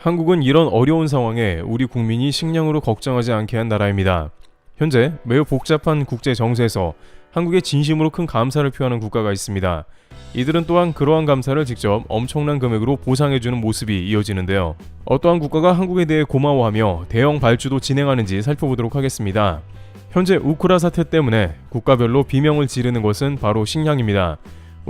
한국은 이런 어려운 상황에 우리 국민이 식량으로 걱정하지 않게 한 나라입니다. 현재 매우 복잡한 국제 정세에서 한국에 진심으로 큰 감사를 표하는 국가가 있습니다. 이들은 또한 그러한 감사를 직접 엄청난 금액으로 보상해주는 모습이 이어지는데요. 어떠한 국가가 한국에 대해 고마워하며 대형 발주도 진행하는지 살펴보도록 하겠습니다. 현재 우크라 사태 때문에 국가별로 비명을 지르는 것은 바로 식량입니다.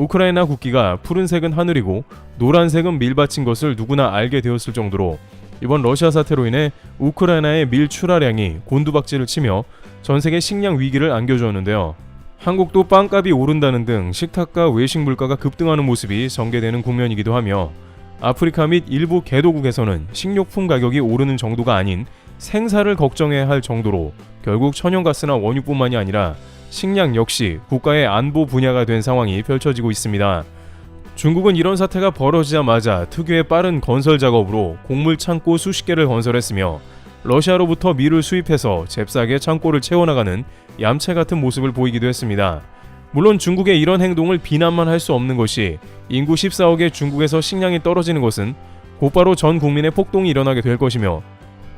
우크라이나 국기가 푸른색은 하늘이고 노란색은 밀밭인 것을 누구나 알게 되었을 정도로 이번 러시아 사태로 인해 우크라이나의 밀 출하량이 곤두박질을 치며 전 세계 식량 위기를 안겨주었는데요. 한국도 빵값이 오른다는 등 식탁과 외식 물가가 급등하는 모습이 전개되는 국면이기도 하며 아프리카 및 일부 개도국에서는 식료품 가격이 오르는 정도가 아닌 생사를 걱정해야 할 정도로 결국 천연가스나 원유뿐만이 아니라 식량 역시 국가의 안보 분야가 된 상황이 펼쳐지고 있습니다. 중국은 이런 사태가 벌어지자마자 특유의 빠른 건설 작업으로 곡물 창고 수십 개를 건설했으며 러시아로부터 밀을 수입해서 잽싸게 창고를 채워나가는 얌체 같은 모습을 보이기도 했습니다. 물론 중국의 이런 행동을 비난만 할 수 없는 것이 인구 14억의 중국에서 식량이 떨어지는 것은 곧바로 전 국민의 폭동이 일어나게 될 것이며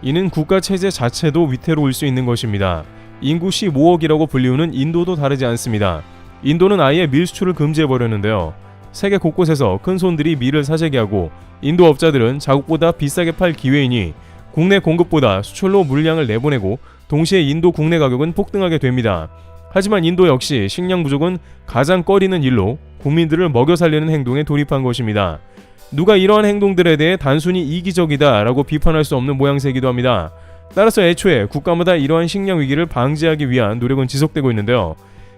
이는 국가 체제 자체도 위태로울 수 있는 것입니다. 인구 15억이라고 불리우는 인도도 다르지 않습니다. 인도는 아예 밀 수출을 금지해 버렸는데요. 세계 곳곳에서 큰 손들이 밀을 사재기 하고 인도 업자들은 자국보다 비싸게 팔 기회이니 국내 공급보다 수출로 물량을 내보내고 동시에 인도 국내 가격은 폭등하게 됩니다. 하지만 인도 역시 식량 부족은 가장 꺼리는 일로 국민들을 먹여 살리는 행동에 돌입한 것입니다. 누가 이러한 행동들에 대해 단순히 이기적이다 라고 비판할 수 없는 모양새이기도 합니다. 따라서 애초에 국가마다 이러한 식량 위기를 방지하기 위한 노력은 지속되고 있는데요.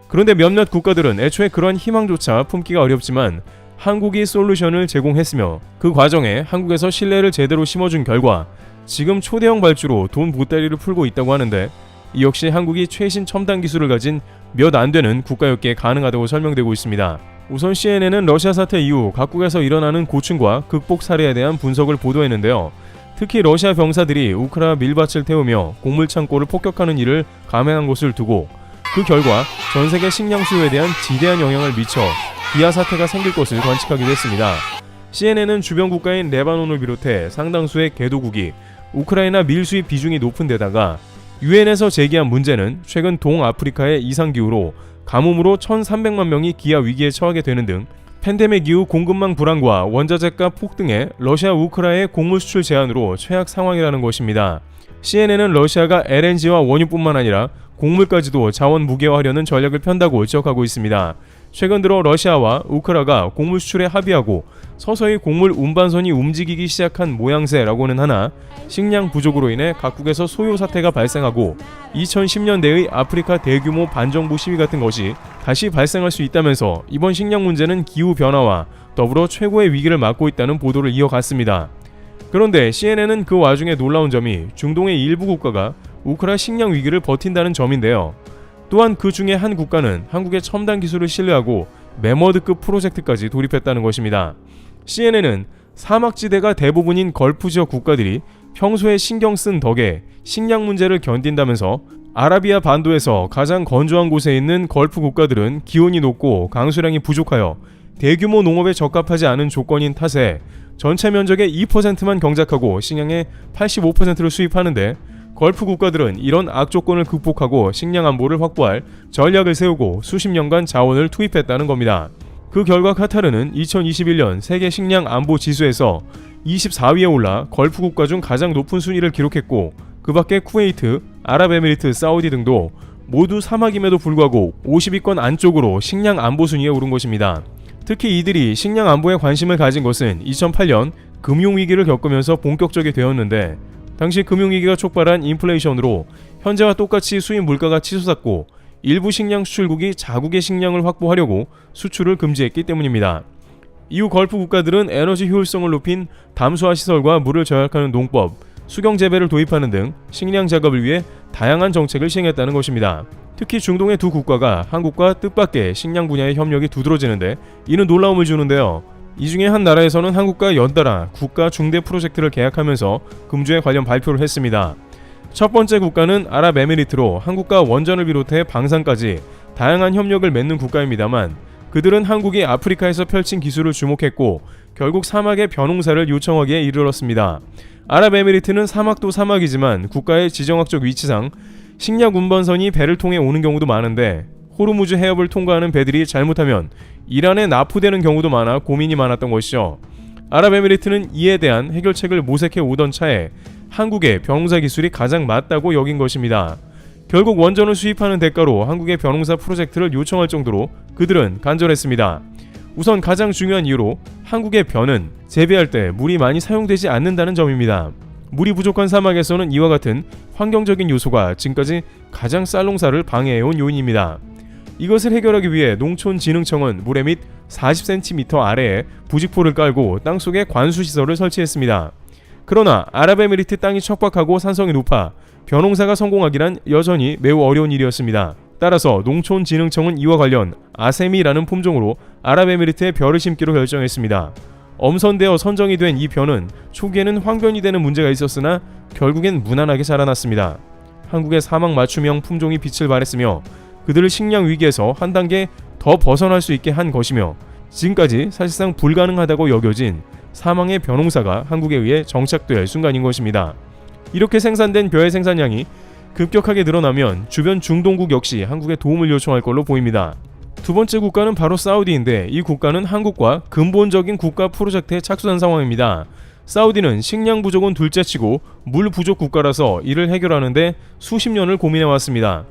그런데 몇몇 국가들은 애초에 그런 희망조차 품기가 어렵지만 한국이 솔루션을 제공했으며 그 과정에 한국에서 신뢰를 제대로 심어준 결과 지금 초대형 발주로 돈 보따리를 풀고 있다고 하는데 이 역시 한국이 최신 첨단 기술을 가진 몇 안 되는 국가였기에 가능하다고 설명되고 있습니다. 우선 CNN은 러시아 사태 이후 각국에서 일어나는 고충과 극복 사례에 대한 분석을 보도했는데요. 특히 러시아 병사들이 우크라 밀밭을 태우며 곡물 창고를 폭격하는 일을 감행한 것을 두고 그 결과 전 세계 식량 수요에 대한 지대한 영향을 미쳐 기아 사태가 생길 것을 관측하기도 했습니다. CNN은 주변 국가인 레바논을 비롯해 상당수의 개도국이 우크라이나 밀 수입 비중이 높은 데다가 유엔에서 제기한 문제는 최근 동아프리카의 이상 기후로 가뭄으로 1,300만 명이 기아 위기에 처하게 되는 등 팬데믹 이후 공급망 불안과 원자재값 폭등에 러시아 우크라의 곡물 수출 제한으로 최악 상황이라는 것입니다. CNN은 러시아가 LNG와 원유뿐만 아니라 곡물까지도 자원 무게화하려는 전략을 편다고 지적하고 있습니다. 최근 들어 러시아와 우크라가 곡물 수출에 합의하고 서서히 곡물 운반선이 움직이기 시작한 모양새라고는 하나 식량 부족으로 인해 각국에서 소요 사태가 발생하고 2010년대의 아프리카 대규모 반정부 시위 같은 것이 다시 발생할 수 있다면서 이번 식량 문제는 기후 변화와 더불어 최고의 위기를 맞고 있다는 보도를 이어갔습니다. 그런데 CNN은 그 와중에 놀라운 점이 중동의 일부 국가가 우크라 식량 위기를 버틴다는 점인데요. 또한 그 중에 한 국가는 한국의 첨단 기술을 신뢰하고 메머드급 프로젝트까지 돌입했다는 것입니다. CNN은 사막지대가 대부분인 걸프 지역 국가들이 평소에 신경 쓴 덕에 식량 문제를 견딘다면서 아라비아 반도에서 가장 건조한 곳에 있는 걸프 국가들은 기온이 높고 강수량이 부족하여 대규모 농업에 적합하지 않은 조건인 탓에 전체 면적의 2%만 경작하고 식량의 85%를 수입하는데 걸프 국가들은 이런 악조건을 극복하고 식량 안보를 확보할 전략을 세우고 수십 년간 자원을 투입했다는 겁니다. 그 결과 카타르는 2021년 세계 식량 안보 지수에서 24위에 올라 걸프 국가 중 가장 높은 순위를 기록했고 그 밖에 쿠웨이트, 아랍에미리트, 사우디 등도 모두 사막임에도 불구하고 50위권 안쪽으로 식량 안보 순위에 오른 것입니다. 특히 이들이 식량 안보에 관심을 가진 것은 2008년 금융위기를 겪으면서 본격적이 되었는데 당시 금융위기가 촉발한 인플레이션으로 현재와 똑같이 수입 물가가 치솟았고 일부 식량 수출국이 자국의 식량을 확보하려고 수출을 금지했기 때문입니다. 이후 걸프 국가들은 에너지 효율성을 높인 담수화 시설과 물을 절약하는 농법, 수경 재배를 도입하는 등 식량 작업을 위해 다양한 정책을 시행했다는 것입니다. 특히 중동의 두 국가가 한국과 뜻밖의 식량 분야의 협력이 두드러지는데 이는 놀라움을 주는데요. 이 중에 한 나라에서는 한국과 연달아 국가 중대 프로젝트를 계약하면서 금주에 관련 발표를 했습니다. 첫 번째 국가는 아랍에미리트로 한국과 원전을 비롯해 방산까지 다양한 협력을 맺는 국가입니다만 그들은 한국이 아프리카에서 펼친 기술을 주목했고 결국 사막의 벼농사를 요청하기에 이르렀습니다. 아랍에미리트는 사막도 사막이지만 국가의 지정학적 위치상 식량 운반선이 배를 통해 오는 경우도 많은데 호르무즈 해협을 통과하는 배들이 잘못하면 이란에 납포되는 경우도 많아 고민이 많았던 것이죠. 아랍에미리트는 이에 대한 해결책을 모색해 오던 차에 한국의 변홍사 기술이 가장 맞다고 여긴 것입니다. 결국 원전을 수입하는 대가로 한국의 변홍사 프로젝트를 요청할 정도로 그들은 간절했습니다. 우선 가장 중요한 이유로 한국의 변은 재배할 때 물이 많이 사용되지 않는다는 점입니다. 물이 부족한 사막에서는 이와 같은 환경적인 요소가 지금까지 가장 쌀농사를 방해해온 요인입니다. 이것을 해결하기 위해 농촌진흥청은 모래 밑 40cm 아래에 부직포를 깔고 땅속에 관수시설을 설치했습니다. 그러나 아랍에미리트 땅이 척박하고 산성이 높아 변홍사가 성공하기란 여전히 매우 어려운 일이었습니다. 따라서 농촌진흥청은 이와 관련 아세미라는 품종으로 아랍에미리트에 벼를 심기로 결정했습니다. 엄선되어 선정이 된 이 벼는 초기에는 황변이 되는 문제가 있었으나 결국엔 무난하게 자라났습니다. 한국의 사막 맞춤형 품종이 빛을 발했으며 그들을 식량 위기에서 한 단계 더 벗어날 수 있게 한 것이며 지금까지 사실상 불가능하다고 여겨진 사망의 벼농사가 한국에 의해 정착될 순간인 것입니다. 이렇게 생산된 벼의 생산량이 급격하게 늘어나면 주변 중동국 역시 한국에 도움을 요청할 걸로 보입니다. 두 번째 국가는 바로 사우디인데 이 국가는 한국과 근본적인 국가 프로젝트에 착수한 상황입니다. 사우디는 식량 부족은 둘째치고 물 부족 국가라서 이를 해결하는데 수십 년을 고민해 왔습니다.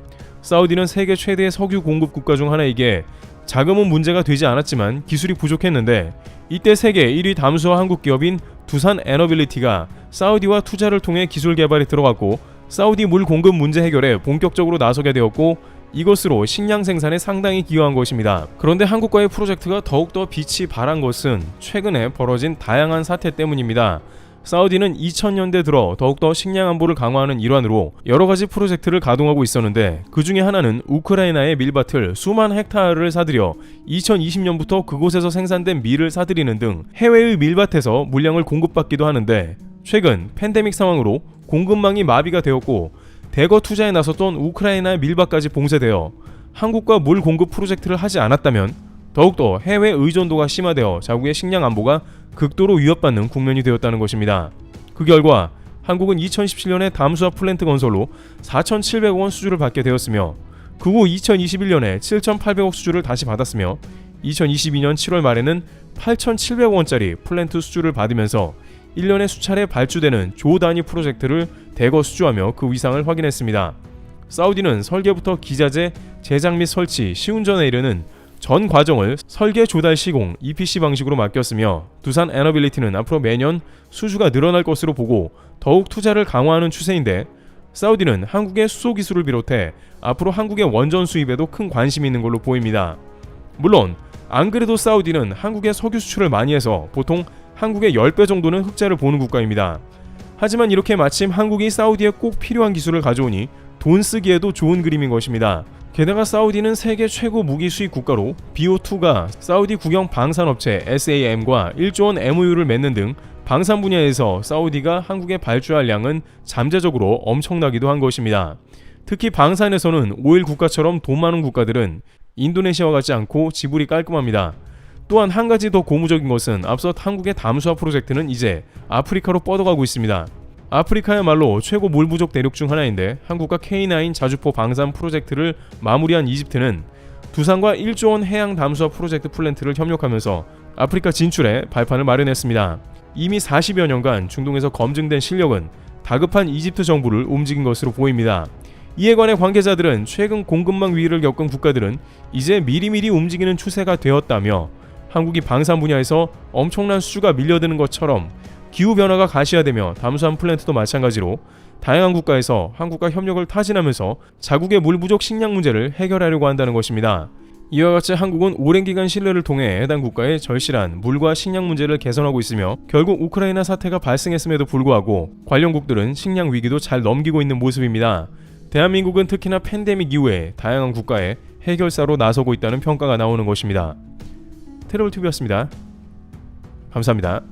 사우디는 세계 최대의 석유 공급 국가 중 하나이기에 자금은 문제가 되지 않았지만 기술이 부족했는데 이때 세계 1위 담수화 한국 기업인 두산 에너빌리티가 사우디와 투자를 통해 기술 개발에 들어갔고 사우디 물 공급 문제 해결에 본격적으로 나서게 되었고 이것으로 식량 생산에 상당히 기여한 것입니다. 그런데 한국과의 프로젝트가 더욱더 빛이 발한 것은 최근에 벌어진 다양한 사태 때문입니다. 사우디는 2000년대 들어 더욱더 식량 안보를 강화하는 일환으로 여러 가지 프로젝트를 가동하고 있었는데 그 중에 하나는 우크라이나의 밀밭을 수만 헥타르를 사들여 2020년부터 그곳에서 생산된 밀을 사들이는 등 해외의 밀밭에서 물량을 공급받기도 하는데 최근 팬데믹 상황으로 공급망이 마비가 되었고 대거 투자에 나섰던 우크라이나의 밀밭까지 봉쇄되어 한국과 물 공급 프로젝트를 하지 않았다면 더욱더 해외 의존도가 심화되어 자국의 식량 안보가 극도로 위협받는 국면이 되었다는 것입니다. 그 결과 한국은 2017년에 담수화 플랜트 건설로 4,700억 원 수주를 받게 되었으며 그 후 2021년에 7,800억 수주를 다시 받았으며 2022년 7월 말에는 8,700억 원짜리 플랜트 수주를 받으면서 1년에 수차례 발주되는 조 단위 프로젝트를 대거 수주하며 그 위상을 확인했습니다. 사우디는 설계부터 기자재, 제작 및 설치, 시운전에 이르는 전 과정을 설계 조달 시공 EPC 방식으로 맡겼으며 두산 에너빌리티는 앞으로 매년 수주가 늘어날 것으로 보고 더욱 투자를 강화하는 추세인데 사우디는 한국의 수소 기술을 비롯해 앞으로 한국의 원전 수입에도 큰 관심이 있는 걸로 보입니다. 물론 안 그래도 사우디는 한국의 석유 수출을 많이 해서 보통 한국의 10배 정도는 흑자를 보는 국가입니다. 하지만 이렇게 마침 한국이 사우디에 꼭 필요한 기술을 가져오니 돈 쓰기에도 좋은 그림인 것입니다. 게다가 사우디는 세계 최고 무기 수입 국가로 BO2가 사우디 국영 방산업체 SAM과 1조 원 MOU를 맺는 등 방산 분야에서 사우디가 한국에 발주할 양은 잠재적으로 엄청나기도 한 것입니다. 특히 방산에서는 오일 국가처럼 돈 많은 국가들은 인도네시아와 같지 않고 지불이 깔끔합니다. 또한 한 가지 더 고무적인 것은 앞서 한국의 담수화 프로젝트는 이제 아프리카로 뻗어가고 있습니다. 아프리카야말로 최고 물 부족 대륙 중 하나인데 한국과 K9 자주포 방산 프로젝트를 마무리한 이집트는 두산과 1조 원 해양 담수화 프로젝트 플랜트를 협력하면서 아프리카 진출에 발판을 마련했습니다. 이미 40여 년간 중동에서 검증된 실력은 다급한 이집트 정부를 움직인 것으로 보입니다. 이에 관해 관계자들은 최근 공급망 위기를 겪은 국가들은 이제 미리미리 움직이는 추세가 되었다며 한국이 방산 분야에서 엄청난 수주가 밀려드는 것처럼 기후 변화가 가시화되며 담수함 플랜트도 마찬가지로 다양한 국가에서 한국과 협력을 타진하면서 자국의 물 부족 식량 문제를 해결하려고 한다는 것입니다. 이와 같이 한국은 오랜 기간 신뢰를 통해 해당 국가의 절실한 물과 식량 문제를 개선하고 있으며 결국 우크라이나 사태가 발생했음에도 불구하고 관련국들은 식량 위기도 잘 넘기고 있는 모습입니다. 대한민국은 특히나 팬데믹 이후에 다양한 국가의 해결사로 나서고 있다는 평가가 나오는 것입니다. 테러블TV였습니다. 감사합니다.